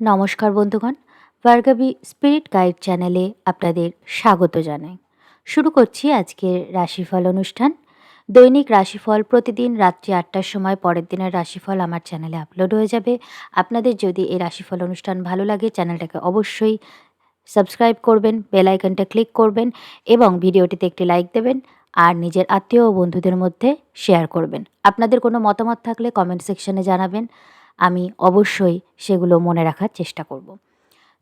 নমস্কার বন্ধুগণ, ভার্গাবি spirit guide চ্যানেলে আপনাদের স্বাগত জানাই। শুরু করছি আজকের রাশিফল অনুষ্ঠান। দৈনিক রাশিফল প্রতিদিন রাত্রি আটটার সময় পরের দিনের রাশিফল আমার চ্যানেলে আপলোড হয়ে যাবে। আপনাদের যদি এই রাশিফল অনুষ্ঠান ভালো লাগে, চ্যানেলটাকে অবশ্যই সাবস্ক্রাইব করবেন, বেল আইকনটা ক্লিক করবেন এবং ভিডিওটিতে একটি লাইক দেবেন আর নিজের আত্মীয় ও বন্ধুদের মধ্যে শেয়ার করবেন। আপনাদের কোনো মতামত থাকলে কমেন্ট সেকশনে জানাবেন। আমি অবশ্যই সেগুলো মনে রাখার চেষ্টা করব।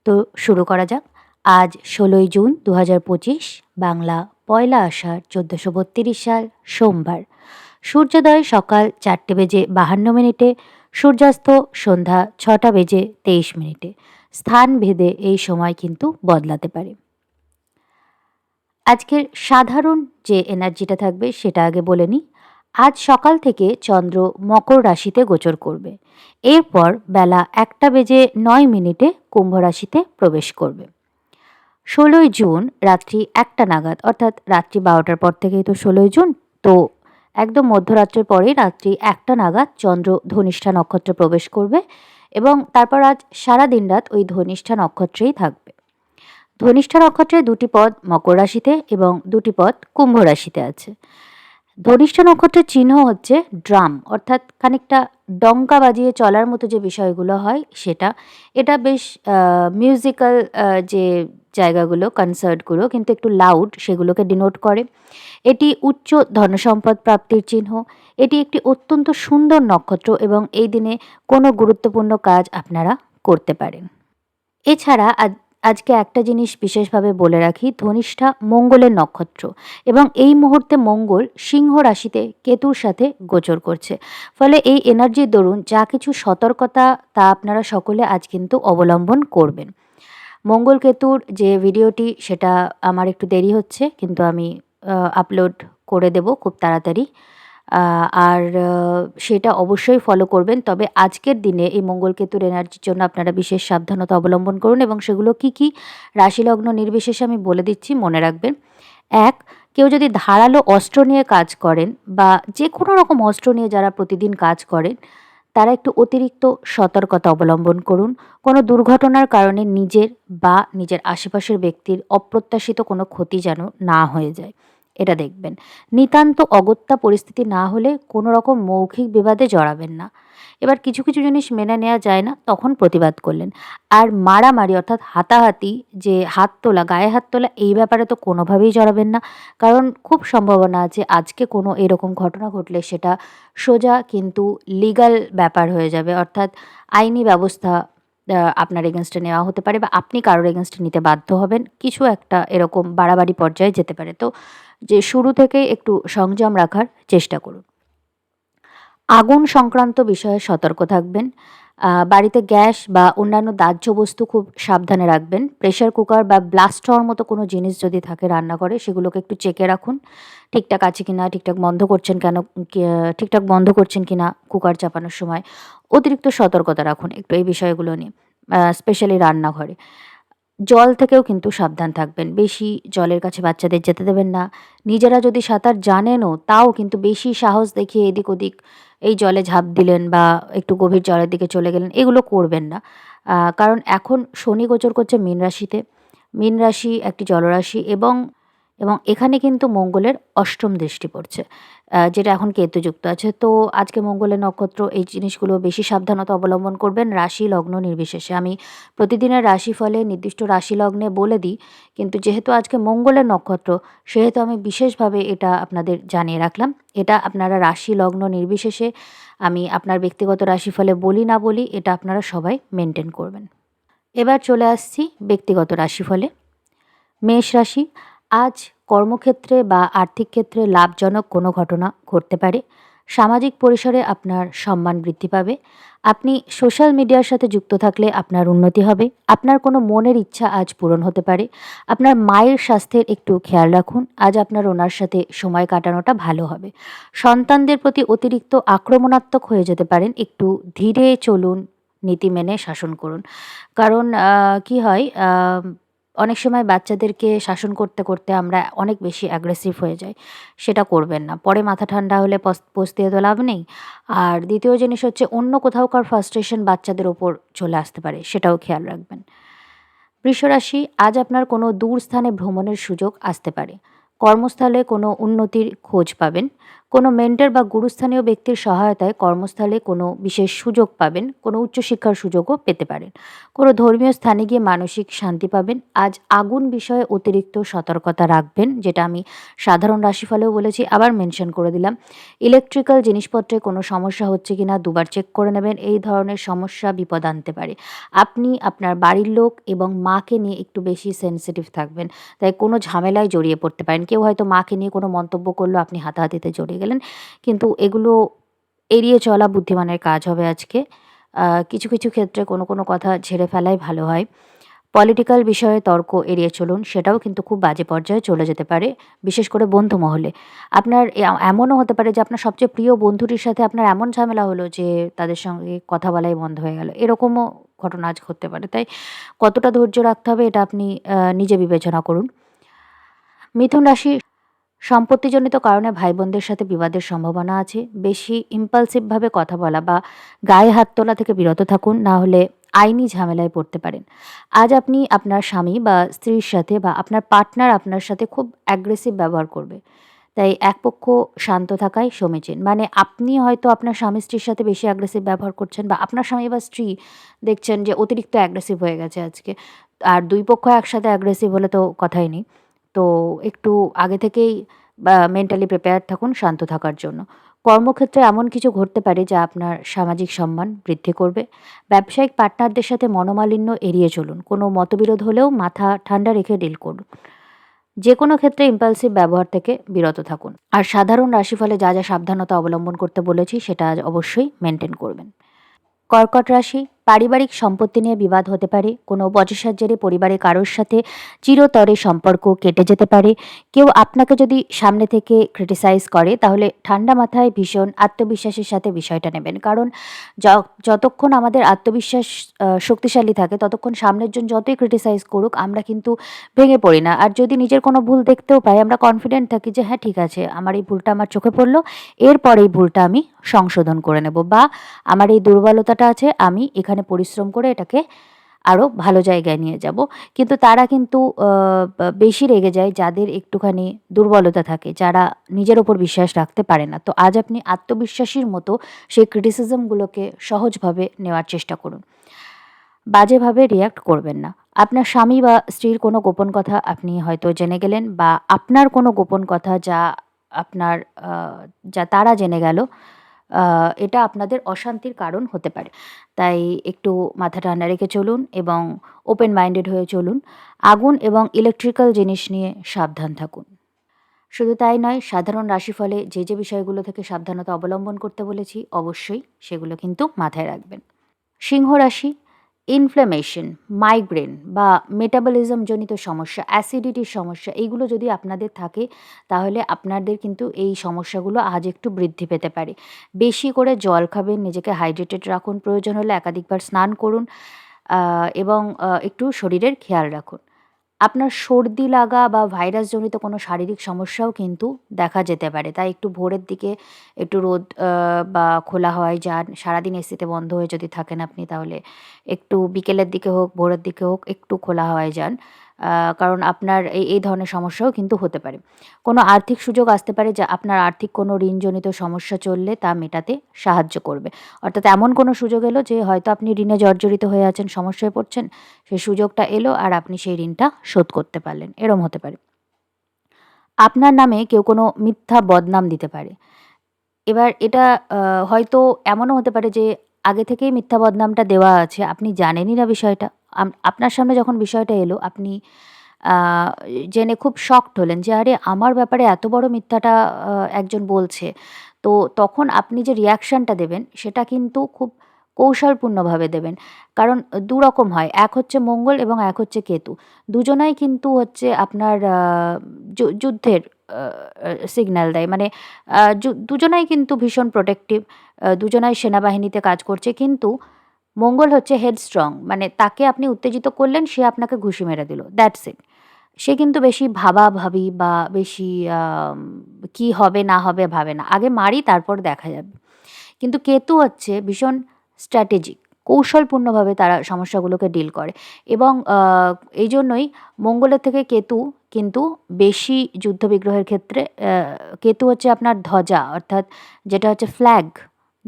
তো শুরু করা যাক। আজ ষোলোই জুন দু পঁচিশ, বাংলা পয়লা আষাঢ় চোদ্দোশো বত্রিশ সাল, সোমবার। সূর্যোদয় সকাল চারটে বেজে বাহান্ন মিনিটে, সূর্যাস্ত সন্ধ্যা ছটা বেজে তেইশ মিনিটে। স্থান ভেদে এই সময় কিন্তু বদলাতে পারে। আজকের সাধারণ যে এনার্জিটা থাকবে সেটা আগে বলে নিই। আজ সকাল থেকে চন্দ্র মকর রাশিতে গোচর করবে। এরপর বেলা একটা বেজে নয় মিনিটে কুম্ভ রাশিতে প্রবেশ করবে। ষোলোই জুন রাত্রি একটা নাগাদ, অর্থাৎ রাত্রি বারোটার পর থেকেই তো ষোলোই জুন, তো একদম মধ্যরাত্রের পরেই রাত্রি একটা নাগাদ চন্দ্র ধনিষ্ঠা নক্ষত্রে প্রবেশ করবে এবং তারপর আজ সারা দিন রাত ওই ধনিষ্ঠা নক্ষত্রেই থাকবে। ধনিষ্ঠা নক্ষত্রে দুটি পদ মকর রাশিতে এবং দুটি পদ কুম্ভ রাশিতে আছে। ধনিষ্ঠ নক্ষত্রের চিহ্ন হচ্ছে ড্রাম, অর্থাৎ খানিকটা ডঙ্কা বাজিয়ে চলার মতো যে বিষয়গুলো হয় সেটা। এটা বেশ মিউজিক্যাল যে জায়গাগুলো কনসার্টগুলো কিন্তু একটু লাউড সেগুলোকে ডিনোট করে। এটি উচ্চ ধনসম্পদ প্রাপ্তির চিহ্ন। এটি একটি অত্যন্ত সুন্দর নক্ষত্র এবং এই দিনে কোনো গুরুত্বপূর্ণ কাজ আপনারা করতে পারেন। এছাড়া আজকে একটা জিনিস বিশেষভাবে বলে রাখি, ধনিষ্ঠা মঙ্গলের নক্ষত্র এবং এই মুহূর্তে মঙ্গল সিংহ রাশিতে কেতুর সাথে গোচর করছে। ফলে এই এনার্জির দরুন যা কিছু সতর্কতা তা আপনারা সকলে আজ কিন্তু অবলম্বন করবেন। মঙ্গল কেতুর যে ভিডিওটি সেটা আমার একটু দেরি হচ্ছে, কিন্তু আমি আপলোড করে দেব খুব তাড়াতাড়ি। আর সেটা অবশ্যই ফলো করবেন। তবে আজকের দিনে এই মঙ্গলকেতুর এনার্জির জন্য আপনারা বিশেষ সাবধানতা অবলম্বন করুন এবং সেগুলো কি কি? রাশিলগ্ন নির্বিশেষে আমি বলে দিচ্ছি, মনে রাখবেন। এক, কেউ যদি ধারালো অস্ত্র নিয়ে কাজ করেন বা যে কোনো রকম অস্ত্র নিয়ে যারা প্রতিদিন কাজ করেন, তারা একটু অতিরিক্ত সতর্কতা অবলম্বন করুন। কোনো দুর্ঘটনার কারণে নিজের বা নিজের আশেপাশের ব্যক্তির অপ্রত্যাশিত কোনো ক্ষতি যেন না হয়ে যায়। এটা দেখবেন। নিতান্ত অগত্যা পরিস্থিতি না হলে কোনো রকম মৌখিক বিবাদে জড়াবেন না। এবার কিছু কিছু জিনিস মেনে নেওয়া যায় না, তখন প্রতিবাদ করলেন। আর মারামারি অর্থাৎ হাতাহাতি, যে হাত তোলা, গায়ে হাত তোলা, এই ব্যাপারে তো কোনোভাবেই জড়াবেন না। কারণ খুব সম্ভাবনা আছে আজকে কোনো এরকম ঘটনা ঘটলে সেটা সোজা কিন্তু লিগাল ব্যাপার হয়ে যাবে। অর্থাৎ আইনি ব্যবস্থা আপনার এগেনস্টে নেওয়া হতে পারে বা আপনি কারোর এগেনস্টে নিতে বাধ্য হবেন। কিছু একটা এরকম বাড়াবাড়ি পর্যায়ে যেতে পারে। তো যে শুরু থেকে একটু সংযম রাখার চেষ্টা করুন। আগুন সংক্রান্ত বিষয়ে সতর্ক থাকবেন। বাড়িতে গ্যাস বা অন্যান্য দাহ্য বস্তু খুব সাবধানে রাখবেন। প্রেশার কুকার বা ব্লাস্ট হওয়ার মতো কোনো জিনিস যদি থাকে রান্নাঘরে সেগুলোকে একটু চেকে রাখুন। ঠিকঠাক আছে কি না ঠিকঠাক বন্ধ করছেন কেন ঠিকঠাক বন্ধ করছেন কি না কুকার চাপানোর সময়। অতিরিক্ত সতর্কতা রাখুন একটু এই বিষয়গুলো নিয়ে স্পেশালি রান্নাঘরে। জল থেকেও কিন্তু সাবধান থাকবেন। বেশি জলের কাছে বাচ্চাদের যেতে দেবেন না। নিজেরা যদি সাঁতার জানেনও, তাও কিন্তু বেশি সাহস দেখিয়ে এদিক ওদিক এই জলে ঝাঁপ দিলেন বা একটু গভীর জলের দিকে চলে গেলেন, এগুলো করবেন না। কারণ এখন শনি গোচর করছে মীন রাশিতে। মীন রাশি একটি জলরাশি এবং এবং এখানে কিন্তু মঙ্গলের অষ্টম দৃষ্টি পড়ছে। যেটা এখন কেতুযুক্ত আছে। তো আজকে মঙ্গলের নক্ষত্র এই জিনিসগুলো বেশি সাবধানতা অবলম্বন করবেন রাশি লগ্ন নির্বিশেষে। আমি প্রতিদিনের রাশি ফলে নির্দিষ্ট রাশি লগ্নে বলে দিই, কিন্তু যেহেতু আজকে মঙ্গলের নক্ষত্র, সেহেতু আমি বিশেষভাবে এটা আপনাদের জানিয়ে রাখলাম। এটা আপনারা রাশি লগ্ন নির্বিশেষে, আমি আপনার ব্যক্তিগত রাশি ফলে বলি না বলি, এটা আপনারা সবাই মেনটেন করবেন। এবার চলে আসছি ব্যক্তিগত রাশি ফলে মেষ রাশি, আজ কর্মক্ষেত্রে বা আর্থিক ক্ষেত্রে লাভজনক কোনো ঘটনা ঘটতে পারে, সামাজিক পরিসরে আপনার সম্মান বৃদ্ধি পাবে, আপনি সোশ্যাল মিডিয়ার সাথে যুক্ত থাকলে আপনার উন্নতি হবে, আপনার কোনো মনের ইচ্ছা আজ পূরণ হতে পারে, আপনার মায়ের স্বাস্থ্যের একটু খেয়াল রাখুন, আজ আপনার ওনার সাথে সময় কাটানোটা ভালো হবে। সন্তানদের প্রতি অতিরিক্ত আক্রমণাত্মক হয়ে যেতে পারেন, একটু ধীরে চলুন, নীতি মেনে শাসন করুন। কারণ কি হয় অনেক সময় বাচ্চাদেরকে শাসন করতে করতে আমরা অনেক বেশি অ্যাগ্রেসিভ হয়ে যাই। সেটা করবেন না। পরে মাথা ঠান্ডা হলে পস পস্তিয়ে তো লাভ নেই। আর দ্বিতীয় জিনিস হচ্ছে অন্য কোথাওকার ফার্স্ট্রেশন বাচ্চাদের ওপর চলে আসতে পারে, সেটাও খেয়াল রাখবেন। বৃষরাশি, আজ আপনার কোনো দূর স্থানে ভ্রমণের সুযোগ আসতে পারে। কর্মস্থলে কোনো উন্নতির খোঁজ পাবেন। কোনো মেন্টর বা গুরুস্থানীয় ব্যক্তির সহায়তায় কর্মস্থলে কোনো বিশেষ সুযোগ পাবেন, কোনো উচ্চশিক্ষার সুযোগও পেতে পারেন। কোনো ধর্মীয় স্থানে গিয়ে মানসিক শান্তি পাবেন। আজ আগুন বিষয়ে অতিরিক্ত সতর্কতা রাখবেন, যেটা আমি সাধারণ রাশিফলেও বলেছি, আবার মেনশন করে দিলাম। ইলেকট্রিক্যাল জিনিসপত্রে কোনো সমস্যা হচ্ছে কি না দুবার চেক করে নেবেন, এই ধরনের সমস্যা বিপদ আনতে পারে। আপনি আপনার বাড়ির লোক এবং মাকে নিয়ে একটু বেশি সেন্সিটিভ থাকবেন। তাই কোনো ঝামেলায় জড়িয়ে পড়তে পারেন। কেউ হয়তো মাকে নিয়ে কোনো মন্তব্য করল, আপনি হাতাহাতিতে জড়িয়ে গেলেন। কিন্তু এগুলো এড়িয়ে চলা বুদ্ধিমানের কাজ হবে আজকে। কিছু কিছু ক্ষেত্রে কোনো কোনো কথা ঝেড়ে ফেলাই ভালো হয়। পলিটিক্যাল বিষয়ে তর্ক এড়িয়ে চলুন, সেটাও কিন্তু খুব বাজে পর্যায়ে চলে যেতে পারে, বিশেষ করে বন্ধু মহলে। আপনার এমনও হতে পারে যে আপনার সবচেয়ে প্রিয় বন্ধুটির সাথে আপনার এমন ঝামেলা হলো যে তাদের সঙ্গে কথা বলাই বন্ধ হয়ে গেল। এরকমও ঘটনা আজ ঘটতে পারে। তাই কতটা ধৈর্য রাখতে হবে এটা আপনি নিজে বিবেচনা করুন। মিথুন রাশি সম্পত্তিজনিত কারণে ভাই বোনদের সাথে বিবাদের সম্ভাবনা আছে। বেশি ইম্পালসিভভাবে কথা বলা বা গায়ে হাত তোলা থেকে বিরত থাকুন, না হলে আইনি ঝামেলায় পড়তে পারেন। আজ আপনি আপনার স্বামী বা স্ত্রীর সাথে বা আপনার পার্টনার আপনার সাথে খুব অ্যাগ্রেসিভ ব্যবহার করবে। তাই এক পক্ষ শান্ত থাকাই সমীচীন। মানে আপনি হয়তো আপনার স্বামী স্ত্রীর সাথে বেশি অ্যাগ্রেসিভ ব্যবহার করছেন বা আপনার স্বামী বা স্ত্রী দেখছেন যে অতিরিক্ত অ্যাগ্রেসিভ হয়ে গেছে আজকে। আর দুই পক্ষ একসাথে অ্যাগ্রেসিভ হলে তো কথাই নেই। তো একটু আগে থেকেই মেন্টালি প্রিপেয়ার থাকুন শান্ত থাকার জন্য। কর্মক্ষেত্রে এমন কিছু ঘটতে পারে যা আপনার সামাজিক সম্মান বৃদ্ধি করবে। ব্যবসায়িক পার্টনারদের সাথে মনোমালিন্য এড়িয়ে চলুন। কোনো মতবিরোধ হলেও মাথা ঠান্ডা রেখে ডিল করুন। যে কোনো ক্ষেত্রে ইম্পালসিভ ব্যবহার থেকে বিরত থাকুন। আর সাধারণ রাশিফলে যা যা সাবধানতা অবলম্বন করতে বলেছি, সেটা অবশ্যই মেনটেন করবেন। কর্কট রাশি পারিবারিক সম্পত্তি নিয়ে বিবাদ হতে পারে, কোনো বচসার জেরে পরিবারের কারোর সাথে চিরতরে সম্পর্ক কেটে যেতে পারে। কেউ আপনাকে যদি সামনে থেকে ক্রিটিসাইজ করে, তাহলে ঠান্ডা মাথায় ভীষণ আত্মবিশ্বাসের সাথে বিষয়টা নেবেন। কারণ যতক্ষণ আমাদের আত্মবিশ্বাস শক্তিশালী থাকে, ততক্ষণ সামনের জন যতই ক্রিটিসাইজ করুক, আমরা কিন্তু ভেঙে পড়ি না। আর যদি নিজের কোনো ভুল দেখতেও পাই, আমরা কনফিডেন্ট থাকি যে হ্যাঁ ঠিক আছে, আমার এই ভুলটা আমার চোখে পড়ল, এরপর এই ভুলটা আমি সংশোধন করে নেব। বা, আমার এই দুর্বলতাটা আছে, আমি এখানে এখানে পরিশ্রম করে এটাকে আরও ভালো জায়গায় নিয়ে যাব। কিন্তু তারা কিন্তু বেশি রেগে যায় যাদের একটুখানি দুর্বলতা থাকে, যারা নিজের ওপর বিশ্বাস রাখতে পারে না। তো আজ আপনি আত্মবিশ্বাসীর মতো সেই ক্রিটিসিজমগুলোকে সহজভাবে নেওয়ার চেষ্টা করুন। বাজেভাবে রিয়াক্ট করবেন না। আপনার স্বামী বা স্ত্রীর কোনো গোপন কথা আপনি হয়তো জেনে গেলেন বা আপনার কোনো গোপন কথা যা আপনার যা তারা জেনে গেল এটা আপনাদের অশান্তির কারণ হতে পারে। তাই একটু মাথা ঠান্ডা রেখে চলুন এবং ওপেন মাইন্ডেড হয়ে চলুন। আগুন এবং ইলেকট্রিক্যাল জিনিস নিয়ে সাবধান থাকুন। শুধু তাই নয়, সাধারণ রাশিফলে যে যে বিষয়গুলো থেকে সাবধানতা অবলম্বন করতে বলেছি, অবশ্যই সেগুলো কিন্তু মাথায় রাখবেন। সিংহ রাশি ইনফ্লামেশন মাইগ্রেন বা মেটাবলিজম জনিত সমস্যা অ্যাসিডিটির সমস্যা এইগুলো যদি আপনাদের থাকে, তাহলে আপনাদের কিন্তু এই সমস্যাগুলো আজ একটু বৃদ্ধি পেতে পারে। বেশি করে জল খাবেন, নিজেকে হাইড্রেটেড রাখুন, প্রয়োজন হলে একাধিকবার স্নান করুন এবং একটু শরীরের খেয়াল রাখুন। আপনার সর্দি লাগা বা ভাইরাসজনিত কোনো শারীরিক সমস্যাও কিন্তু দেখা যেতে পারে। তাই একটু ভোরের দিকে একটু রোদ বা খোলা হয় যান সারাদিন এসিতে বন্ধ হয়ে যদি থাকেন আপনি, তাহলে একটু বিকেলের দিকে হোক, ভোরের দিকে হোক, একটু খোলা হয় যান। কারণ আপনার এই এই ধরনের সমস্যাও কিন্তু হতে পারে। কোনো আর্থিক সুযোগ আসতে পারে যা আপনার আর্থিক কোনো ঋণজনিত সমস্যা চললে তা মেটাতে সাহায্য করবে। অর্থাৎ এমন কোনো সুযোগ এলো যে হয়তো আপনি ঋণে জর্জরিত হয়ে আছেন, সমস্যায় পড়ছেন সেই সুযোগটা এলো আর আপনি সেই ঋণটা শোধ করতে পারলেন। এরম হতে পারে। আপনার নামে কেউ কোনো মিথ্যা বদনাম দিতে পারে। এবার এটা হয়তো এমনও হতে পারে যে আগে থেকেই মিথ্যা বদনামটা দেওয়া আছে, আপনি জানেনই না বিষয়টা। আপনার সামনে যখন বিষয়টা এলো, আপনি জেনে খুব শকড হলেন যে, আরে, আমার ব্যাপারে এত বড় মিথ্যাটা একজন বলছে। তো তখন আপনি যে রিয়াকশানটা দেবেন, সেটা কিন্তু খুব কৌশলপূর্ণভাবে দেবেন। কারণ দু রকম হয়, এক হচ্ছে মঙ্গল এবং এক হচ্ছে কেতু। দুজনাই কিন্তু হচ্ছে আপনার যুদ্ধের সিগন্যাল দেয়। মানে দুজনাই কিন্তু ভীষণ প্রোটেক্টিভ দুজনাই সেনাবাহিনীতে কাজ করছে। কিন্তু মঙ্গল হচ্ছে হেডস্ট্রং মানে তাকে আপনি উত্তেজিত করলেন, সে আপনাকে ঘুষি মেরে দিল। দ্যাটস ইট সে কিন্তু বেশি ভাবাভাবি বা বেশি কি হবে, না হবে ভাবে না। আগে মারি, তারপর দেখা যাবে। কিন্তু কেতু হচ্ছে ভীষণ স্ট্র্যাটেজিক কৌশলপূর্ণভাবে তারা সমস্যাগুলোকে ডিল করে। এবং এই জন্যই মঙ্গলের থেকে কেতু কিন্তু বেশি যুদ্ধবিগ্রহের ক্ষেত্রে কেতু হচ্ছে আপনার ধ্বজা, অর্থাৎ যেটা হচ্ছে ফ্ল্যাগ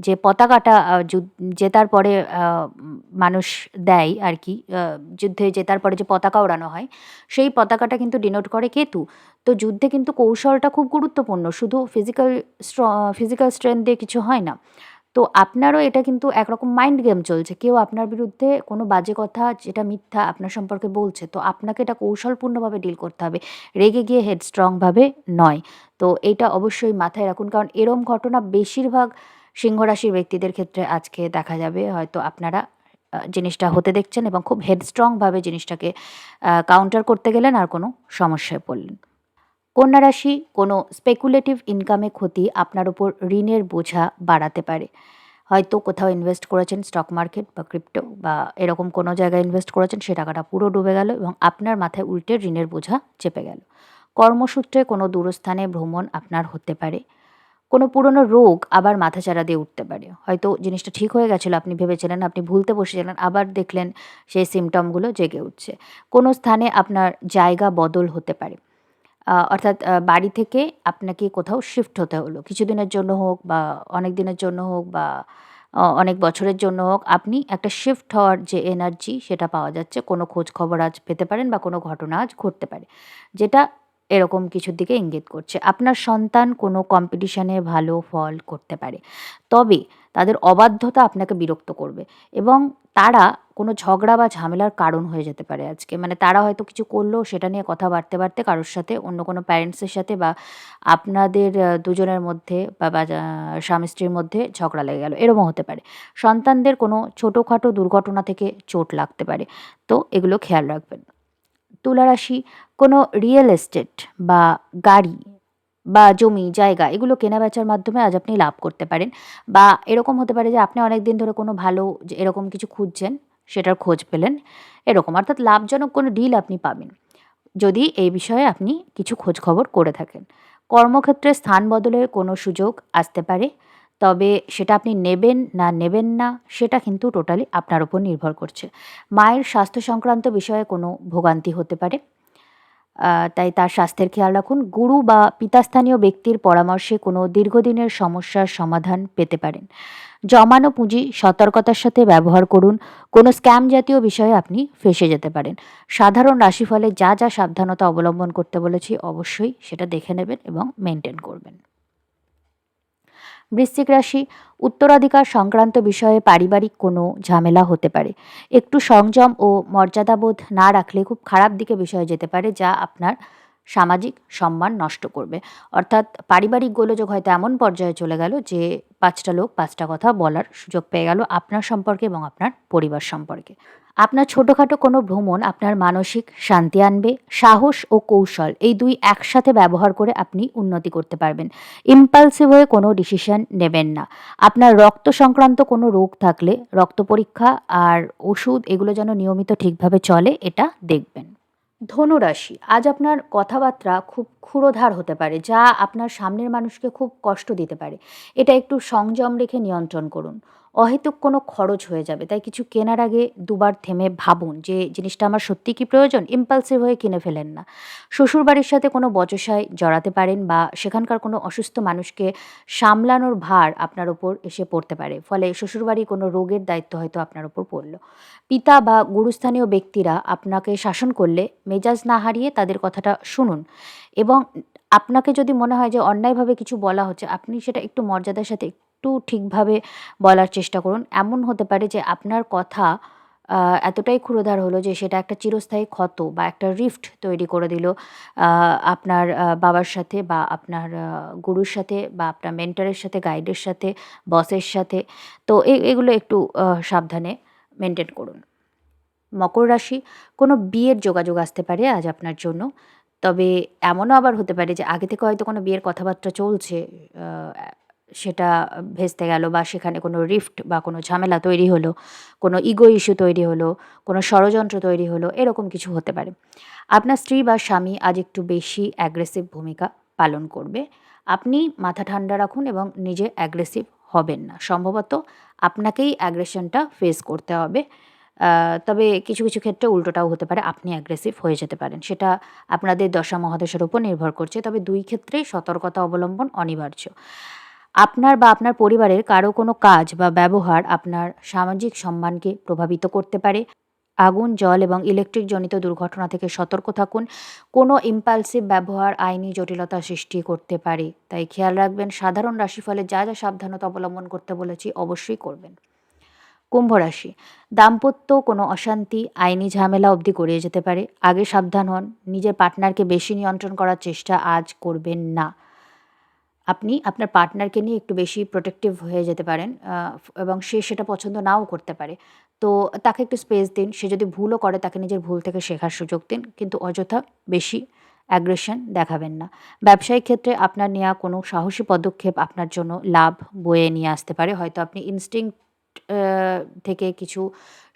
যে পতাকাটা জেতার পরে মানুষ দেয় আর কি যুদ্ধে জেতার পরে যে পতাকা ওড়ানো হয়, সেই পতাকাটা কিন্তু ডিনোট করে কেতু। তো যুদ্ধে কিন্তু কৌশলটা খুব গুরুত্বপূর্ণ, শুধু ফিজিক্যাল ফিজিক্যাল স্ট্রেংথ দিয়ে কিছু হয় না। তো আপনারও এটা কিন্তু একরকম মাইন্ড গেম চলছে, কেউ আপনার বিরুদ্ধে কোনো বাজে কথা, যেটা মিথ্যা আপনার সম্পর্কে বলছে, তো আপনাকে এটা কৌশলপূর্ণভাবে ডিল করতে হবে, রেগে গিয়ে হেড স্ট্রংভাবে নয়। তো এটা অবশ্যই মাথায় রাখুন, কারণ এরম ঘটনা বেশিরভাগ সিংহরাশির ব্যক্তিদের ক্ষেত্রে আজকে দেখা যাবে হয়তো আপনারা জিনিসটা হতে দেখছেন এবং খুব হেডস্ট্রংভাবে জিনিসটাকে কাউন্টার করতে গেলেন আর কোনো সমস্যায় পড়লেন। কন্যা রাশি কোনো স্পেকুলেটিভ ইনকামে ক্ষতি আপনার উপর ঋণের বোঝা বাড়াতে পারে। হয়তো কোথাও ইনভেস্ট করেছেন স্টক মার্কেট বা ক্রিপ্টো বা এরকম কোনো জায়গায় ইনভেস্ট করেছেন, সে টাকাটা পুরো ডুবে গেল এবং আপনার মাথায় উল্টে ঋণের বোঝা চেপে গেল। কর্মসূত্রে কোনো দূরস্থানে ভ্রমণ আপনার হতে পারে। কোনো পুরনো রোগ আবার মাথাচাড়া দিয়ে উঠতে পারে। হয়তো জিনিসটা ঠিক হয়ে গেছিল, আপনি ভেবেছিলেন, আপনি ভুলতে বসেছিলেন, আবার দেখলেন সেই সিমটমগুলো জেগে উঠছে। কোনো স্থানে আপনার জায়গা বদল হতে পারে। অর্থাৎ বাড়ি থেকে আপনাকে কোথাও শিফট হতে হলো। কিছুদিনের জন্য হোক বা অনেক দিনের জন্য হোক বা অনেক বছরের জন্য হোক, আপনি একটা শিফট হওয়ার যে এনার্জি সেটা পাওয়া যাচ্ছে। কোনো খোঁজ খবর আজ পেতে পারেন বা কোনো ঘটনা আজ ঘটতে পারে। যেটা এরকম কিছুর দিকে ইঙ্গিত করছে। আপনার সন্তান কোনো কম্পিটিশনে ভালো ফল করতে পারে। তবে তাদের অবাধ্যতা আপনাকে বিরক্ত করবে এবং তারা কোনো ঝগড়া বা ঝামেলার কারণ হয়ে যেতে পারে আজকে। মানে তারা হয়তো কিছু করল, সেটা নিয়ে কথা বাড়তে বাড়তে কারোর সাথে, অন্য কোনো প্যারেন্টসের সাথে বা আপনাদের দুজনের মধ্যে বা স্বামী স্ত্রীর মধ্যে ঝগড়া লেগে গেল। এরকমও হতে পারে। সন্তানদের কোনো ছোটোখাটো দুর্ঘটনা থেকে চোট লাগতে পারে। তো এগুলো খেয়াল রাখবেন। তুলা রাশি কোনো রিয়েল এস্টেট বা গাড়ি বা জমি, জায়গা, এগুলো কেনা বেচার মাধ্যমে আজ আপনি লাভ করতে পারেন। বা এরকম হতে পারে যে আপনি অনেক দিন ধরে কোনো ভালো এরকম কিছু খুঁজছেন, সেটার খোঁজ পেলেন, এরকম। অর্থাৎ লাভজনক কোনো ডিল আপনি পাবেন, যদি এই বিষয়ে আপনি কিছু খোঁজ খবর করে থাকেন। কর্মক্ষেত্রে স্থান বদলের কোনো সুযোগ আসতে পারে, তবে সেটা আপনি নেবেন না নেবেন না, সেটা কিন্তু টোটালি আপনার উপর নির্ভর করছে। মায়ের স্বাস্থ্য সংক্রান্ত বিষয়ে কোনো ভোগান্তি হতে পারে তাই তার স্বাস্থ্যের খেয়াল রাখুন। গুরু বা পিতাস্থানীয় ব্যক্তির পরামর্শে কোনো দীর্ঘদিনের সমস্যার সমাধান পেতে পারেন। জমানো পুঁজি সতর্কতার সাথে ব্যবহার করুন। কোনো স্ক্যাম জাতীয় বিষয়ে আপনি ফেসে যেতে পারেন। সাধারণ রাশিফলে যা যা সাবধানতা অবলম্বন করতে বলেছি, অবশ্যই সেটা দেখে নেবেন এবং মেনটেন করবেন। বৃশ্চিক রাশি, উত্তরাধিকার সংক্রান্ত বিষয়ে পারিবারিক কোনো ঝামেলা হতে পারে। একটু সংযম ও মর্যাদাবোধ না রাখলে খুব খারাপ দিকে বিষয় যেতে পারে, যা আপনার সামাজিক সম্মান নষ্ট করবে। অর্থাৎ পারিবারিক গোলযোগ হয়তো এমন পর্যায়ে চলে গেল যে পাঁচটা লোক পাঁচটা কথা বলার সুযোগ পেয়ে গেল আপনার সম্পর্কে এবং আপনার পরিবার সম্পর্কে। আপনার ছোটোখাটো কোনো ভ্রমণ আপনার মানসিক শান্তি আনবে, সাহস ও কৌশল এই দুই একসাথে ব্যবহার করে আপনি উন্নতি করতে পারবেন। ইম্পালসিভ হয়ে কোনো ডিসিশন নেবেন না। আপনার রক্ত সংক্রান্ত কোনো রোগ থাকলে রক্ত পরীক্ষা আর ওষুধ এগুলো যেন নিয়মিত ঠিকভাবে চলে, এটা দেখবেন। ধনুরাশি, আজ আপনার কথাবার্তা খুব ক্ষুরোধার হতে পারে, যা আপনার সামনের মানুষকে খুব কষ্ট দিতে পারে। এটা একটু সংযম রেখে নিয়ন্ত্রণ করুন। অহেতুক কোনো খরচ হয়ে যাবে। তাই কিছু কেনার আগে দুবার থেমে ভাবুন যে জিনিসটা আমার সত্যি কি প্রয়োজন? ইম্পালসিভ হয়ে কিনে ফেলেন না। শ্বশুরবাড়ির সাথে কোনো বচসায় জড়াতে পারেন বা সেখানকার কোনো অসুস্থ মানুষকে সামলানোর ভার আপনার ওপর এসে পড়তে পারে। ফলে শ্বশুরবাড়ি কোনো রোগের দায়িত্ব হয়তো আপনার ওপর পড়ল। পিতা বা গুরুস্থানীয় ব্যক্তিরা আপনাকে শাসন করলে মেজাজ না হারিয়ে তাদের কথাটা শুনুন এবং আপনাকে যদি মনে হয় যে অন্যায়ভাবে কিছু বলা হচ্ছে, আপনি সেটা একটু মর্যাদার সাথে একটু ঠিকভাবে বলার চেষ্টা করুন। এমন হতে পারে যে আপনার কথা এতটাই ক্ষুরোধার হলো যে সেটা একটা চিরস্থায়ী ক্ষত বা একটা রিফট তৈরি করে দিল আপনার বাবার সাথে বা আপনার গুরুর সাথে বা আপনার মেন্টারের সাথে, গাইডের সাথে, বসের সাথে। তো এগুলো একটু সাবধানে মেনটেন করুন। মকর রাশি, কোনো বিয়ের যোগাযোগ আসতে পারে আজ আপনার জন্য। তবে এমনও আবার হতে পারে যে আগে থেকে হয়তো কোনো বিয়ের কথাবার্তা চলছে সেটা ভেস্তে গেল বা সেখানে কোনো রিফট বা কোনো ঝামেলা তৈরি হলো, কোনো ইগো ইস্যু তৈরি হলো, কোনো ষড়যন্ত্র তৈরি হলো, এরকম কিছু হতে পারে। আপনার স্ত্রী বা স্বামী আজ একটু বেশি অ্যাগ্রেসিভ ভূমিকা পালন করবে। আপনি মাথা ঠান্ডা রাখুন এবং নিজে অ্যাগ্রেসিভ হবেন না। সম্ভবত আপনাকেই অ্যাগ্রেশনটা ফেস করতে হবে। তবে কিছু কিছু ক্ষেত্রে উল্টোটাও হতে পারে, আপনি অ্যাগ্রেসিভ হয়ে যেতে পারেন। সেটা আপনাদের দশা মহাদশার উপর নির্ভর করছে। তবে দুই ক্ষেত্রেই সতর্কতা অবলম্বন অনিবার্য। আপনার বা আপনার পরিবারের কারও কোনো কাজ বা ব্যবহার আপনার সামাজিক সম্মানকে প্রভাবিত করতে পারে। আগুন, জল এবং ইলেকট্রিক জনিত দুর্ঘটনা থেকে সতর্ক থাকুন। কোনো ইম্পালসিভ ব্যবহার আইনি জটিলতা সৃষ্টি করতে পারে। তাই খেয়াল রাখবেন, সাধারণ রাশিফলে যা যা সাবধানতা অবলম্বন করতে বলেছি অবশ্যই করবেন। কুম্ভ রাশি, দাম্পত্য কোনো অশান্তি আইনি ঝামেলা অবধি গড়িয়ে যেতে পারে। আগে সাবধান হন, নিজের পার্টনারকে বেশি নিয়ন্ত্রণ করার চেষ্টা আজ করবেন না। আপনি আপনার পার্টনারকে নিয়ে একটু বেশি প্রোটেক্টিভ হয়ে যেতে পারেন এবং সে সেটা পছন্দ নাও করতে পারে। তো তাকে একটু স্পেস দিন, সে যদি ভুলও করে তাকে নিজের ভুল থেকে শেখার সুযোগ দিন, কিন্তু অযথা বেশি অ্যাগ্রেশন দেখাবেন না। ব্যবসায়িক ক্ষেত্রে আপনার নেওয়া কোনো সাহসী পদক্ষেপ আপনার জন্য লাভ বয়ে নিয়ে আসতে পারে। হয়তো আপনি ইনস্টিংক্ট থেকে কিছু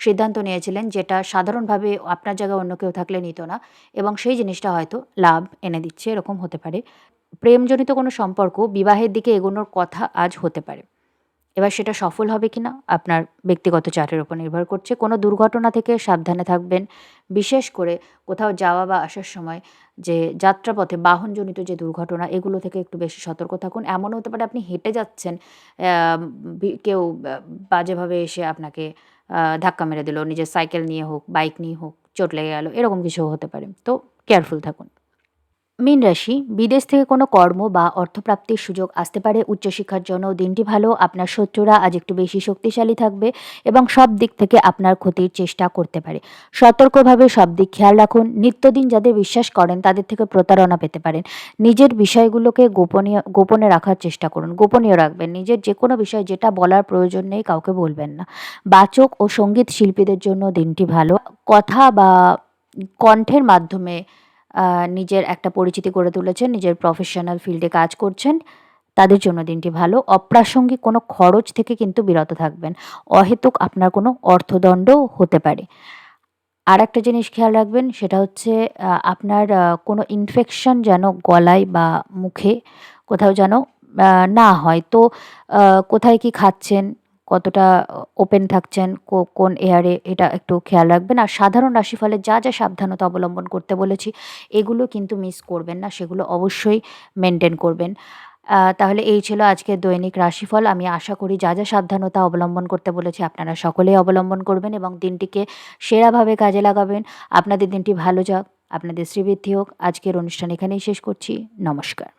সিদ্ধান্ত নিয়েছিলেন যেটা সাধারণভাবে আপনার জায়গায় অন্য কেউ থাকলে নিত না, এবং সেই জিনিসটা হয়তো লাভ এনে দিচ্ছে, এরকম হতে পারে। প্রেমজনিত কোনো সম্পর্ক বিবাহের দিকে এগোনোর কথা আজ হতে পারে। এবার সেটা সফল হবে কি না আপনার ব্যক্তিগত চার্টের উপর নির্ভর করছে। কোনো দুর্ঘটনা থেকে সাবধানে থাকবেন। বিশেষ করে কোথাও যাওয়া বা আসার সময় যে যাত্রাপথে বাহনজনিত যে দুর্ঘটনা, এগুলো থেকে একটু বেশি সতর্ক থাকুন। এমন হতে পারে আপনি হেঁটে যাচ্ছেন কেউ বাজেভাবে এসে আপনাকে ধাক্কা মেরে দিল। নিজের সাইকেল নিয়ে হোক, বাইক নিয়ে হোক, চোট লেগে গেল, এরকম কিছু হতে পারে। তো কেয়ারফুল থাকুন। মীন রাশি, বিদেশ থেকে কোনো কর্ম বা অর্থপ্রাপ্তির সুযোগ আসতে পারে। উচ্চশিক্ষার জন্য দিনটি ভালো, আপনার শত্রুরা আজ একটু বেশি শক্তিশালী থাকবে এবং সব দিক থেকে আপনার ক্ষতির চেষ্টা করতে পারে। সতর্কভাবে সব দিক খেয়াল রাখুন। নিত্যদিন যাদের বিশ্বাস করেন, তাদের থেকে প্রতারণা পেতে পারেন। নিজের বিষয়গুলোকে গোপনীয়, গোপনে রাখার চেষ্টা করুন। গোপনীয় রাখবেন। নিজের যে কোনো বিষয় যেটা বলার প্রয়োজন নেই, কাউকে বলবেন না। বাচক ও সংগীত শিল্পীদের জন্য দিনটি ভালো। কথা বা কণ্ঠের মাধ্যমে নিজের একটা পরিচিতি গড়ে তুলেছেন, নিজের প্রফেশনাল ফিল্ডে কাজ করছেন। তাদের জন্য দিনটি ভালো। অপ্রাসঙ্গিক কোনো খরচ থেকে কিন্তু বিরত থাকবেন। অহেতুক আপনার কোনো অর্থদণ্ডও হতে পারে। আর একটা জিনিস খেয়াল রাখবেন, সেটা হচ্ছে আপনার কোনো ইনফেকশন যেন গলায় বা মুখে কোথাও যেন না হয়। তো কোথায় কি খাচ্ছেন কতটা ওপেন থাকছেন কোন এয়ারে এটা একটু খেয়াল রাখবেন। আর সাধারণ রাশিফলে যা যা সাবধানতা অবলম্বন করতে বলেছি, এগুলো কিন্তু মিস করবেন না, সেগুলো অবশ্যই মেনটেন করবেন। তাহলে এই ছিল আজকের দৈনিক রাশিফল। আমি আশা করি যা যা সাবধানতা অবলম্বন করতে বলেছি, আপনারা সকলেই অবলম্বন করবেন এবং দিনটিকে সেরাভাবে কাজে লাগাবেন। আপনাদের দিনটি ভালো যাক, আপনাদের শ্রীবৃদ্ধি হোক। আজকের অনুষ্ঠান এখানেই শেষ করছি। নমস্কার।